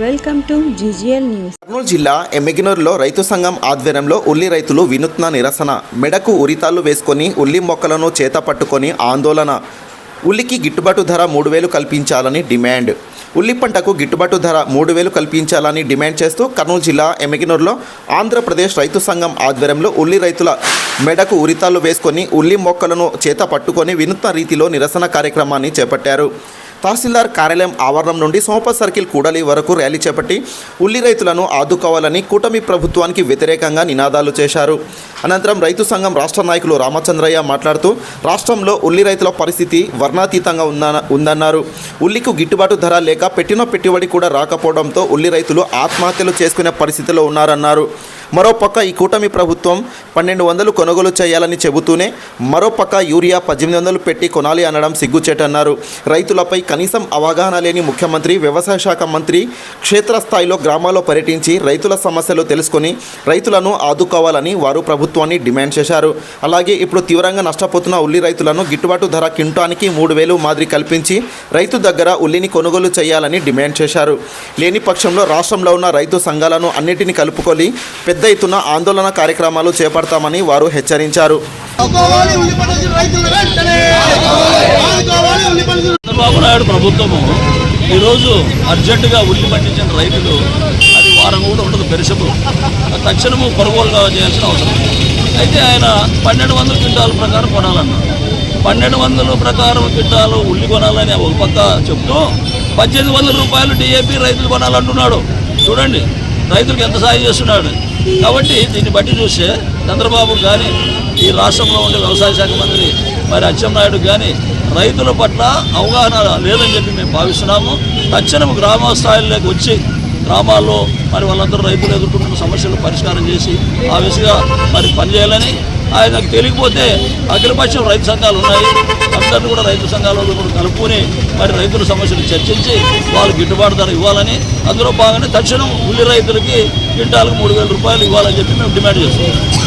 Welcome to GGL news. Kurnool జిల్లా ఎమ్మిగినూరులో రైతు సంఘం ఆధ్వర్యంలో ఉల్లి రైతులు వినూత్న నిరసన. మెడకు ఉరితాళ్ళు వేసుకొని ఉల్లి మొక్కలను చేత పట్టుకొని ఆందోళన. ఉల్లికి గిట్టుబాటు ధర మూడు వేలు కల్పించాలని డిమాండ్. ఉల్లి పంటకు గిట్టుబాటు ధర మూడు వేలు కల్పించాలని డిమాండ్ చేస్తూ కర్నూలు జిల్లా ఎమ్మిగినూరులో ఆంధ్రప్రదేశ్ రైతు సంఘం ఆధ్వర్యంలో ఉల్లి రైతుల మెడకు ఉరితాళ్ళు వేసుకొని ఉల్లి మొక్కలను చేత పట్టుకొని వినూత్న రీతిలో నిరసన కార్యక్రమాన్ని చేపట్టారు. తహసీల్దార్ కార్యాలయం ఆవరణం నుండి సోమప సర్కిల్ కూడలి వరకు ర్యాలీ చేపట్టి ఉల్లి రైతులను ఆదుకోవాలని కూటమి ప్రభుత్వానికి వ్యతిరేకంగా నినాదాలు చేశారు. అనంతరం రైతు సంఘం రాష్ట్ర నాయకులు రామచంద్రయ్య మాట్లాడుతూ రాష్ట్రంలో ఉల్లి రైతుల పరిస్థితి వర్ణాతీతంగా ఉందన్నారు. ఉల్లికు గిట్టుబాటు ధర లేక పెట్టిన పెట్టుబడి కూడా రాకపోవడంతో ఉల్లి రైతులు ఆత్మహత్యలు చేసుకునే పరిస్థితిలో ఉన్నారన్నారు. మరోపక్క ఈ కూటమి ప్రభుత్వం పన్నెండు వందలు కొనుగోలు చేయాలని చెబుతూనే మరోపక్క యూరియా పద్దెనిమిది వందలు పెట్టి కొనాలి అనడం సిగ్గుచేటన్నారు. రైతులపై కనీసం అవగాహన లేని ముఖ్యమంత్రి వ్యవసాయ శాఖ మంత్రి క్షేత్రస్థాయిలో గ్రామాల్లో పర్యటించి రైతుల సమస్యలు తెలుసుకొని రైతులను ఆదుకోవాలని వారు ప్రభుత్వాన్ని డిమాండ్ చేశారు. అలాగే ఇప్పుడు తీవ్రంగా నష్టపోతున్న ఉల్లి రైతులను గిట్టుబాటు ధర కింటానికి మూడు వేలు మాదిరి కల్పించి రైతు దగ్గర ఉల్లిని కొనుగోలు చేయాలని డిమాండ్ చేశారు. లేని పక్షంలో రాష్ట్రంలో ఉన్న రైతు సంఘాలను అన్నిటిని కలుపుకొని పెద్ద ఎత్తున ఆందోళన కార్యక్రమాలు చేపడతామని వారు హెచ్చరించారు. ఆదుకోవాలి ప్రభుత్వము ఈరోజు అర్జెంటుగా ఉల్లి పండించిన రైతులు అది వారం కూడా ఉండదు పెరిసబుల్ తక్షణము కొనుగోలుగా చేయాల్సిన అవసరం. అయితే ఆయన పన్నెండు వందల క్వింటాల ప్రకారం కొనాలన్నారు పన్నెండు వందల ప్రకారం క్వింటాలు ఉల్లి కొనాలని ఒక పక్క చెప్తూ పద్దెనిమిది వందల రూపాయలు డిఏపి రైతులు కొనాలంటున్నాడు. చూడండి రైతులకు ఎంత సాయం చేస్తున్నాడు. కాబట్టి దీన్ని బట్టి చూస్తే చంద్రబాబు కానీ ఈ రాష్ట్రంలో ఉండే వ్యవసాయ శాఖ మంత్రి మరి అచ్చెన్నాయుడు కానీ రైతుల పట్ల అవగాహన లేదని చెప్పి మేము భావిస్తున్నాము. తక్షణం గ్రామ స్థాయిలోకి వచ్చి గ్రామాల్లో మరి వాళ్ళందరూ రైతులు ఎదుర్కొంటున్న సమస్యలు పరిష్కారం చేసి ఆ విషయంగా మరి పనిచేయాలని ఆయనకు తెలియకపోతే అఖిలపక్షం రైతు సంఘాలు ఉన్నాయి. అందరినీ కూడా రైతు సంఘాలలో కూడా కలుపుకొని మరి రైతుల సమస్యలు చర్చించి వాళ్ళు గిట్టుబాటు ధర ఇవ్వాలని అందులో భాగంగా తక్షణం ఉల్లి రైతులకి క్వింటాలకు మూడు వేల రూపాయలు ఇవ్వాలని చెప్పి మేము డిమాండ్ చేస్తున్నాం.